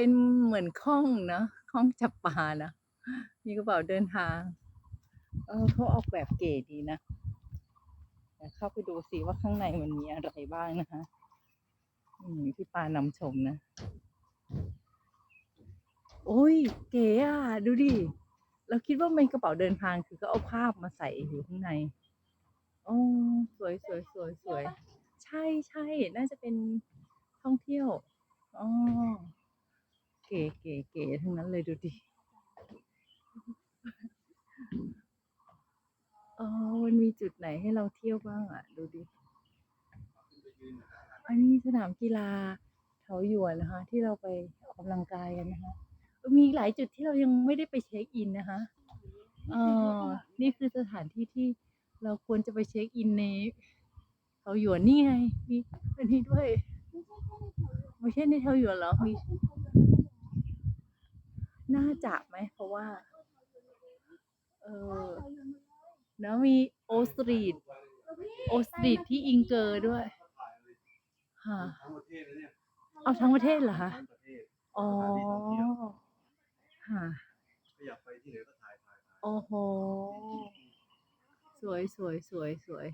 เป็นเหมือนข้องนะข้องจับปลานะมีกระเป๋าเดินทาง เออเขาออกแบบเก๋ดีนะเดี๋ยวเข้าไปดูสิว่าข้างในมันมีอะไรบ้างนะคะอืมที่ปานำชมนะ โอ้ย เก๋อะ ดูดิ เราคิดว่าเป็นกระเป๋าเดินทางคือก็เอาภาพมาใส่อยู่ข้างใน โอ้ สวยสวยสวยสวย ใช่ใช่ น่าจะเป็นท่องเที่ยว อ๋อ เก๋เก๋เก๋ทั้งนั้นเลยดูดิเออมันมีจุดไหนให้เราเที่ยวบ้างอะ ดูดิอันนี้สนามกีฬาเถาหยวนนะคะ ที่เราไปออกกำลังกายกันนะคะมีหลายจุดที่เรายังไม่ได้ไปเช็คอินนะคะเออนี่คือสถานที่ที่เราควรจะไปเช็คอินในเถาหยวนนี่ไง มีอันนี้ด้วย ไม่ใช่ในเถาหยวนเหรอมี จะไหมเพราะว่า เออแล้วมีโอสตรีทโอสตรีทที่อิงเกอร์ด้วยค่ะ ทั้งประเทศเลยเนี่ยเอาทั้งประเทศเหรอคะ ทั้งประเทศอ๋อสถานที่ท่องเที่ยวค่ะ ขยับไปที่ไหนก็ถ่ายถ่ายถ่าย โอ้โห สวยสวยสวยสวย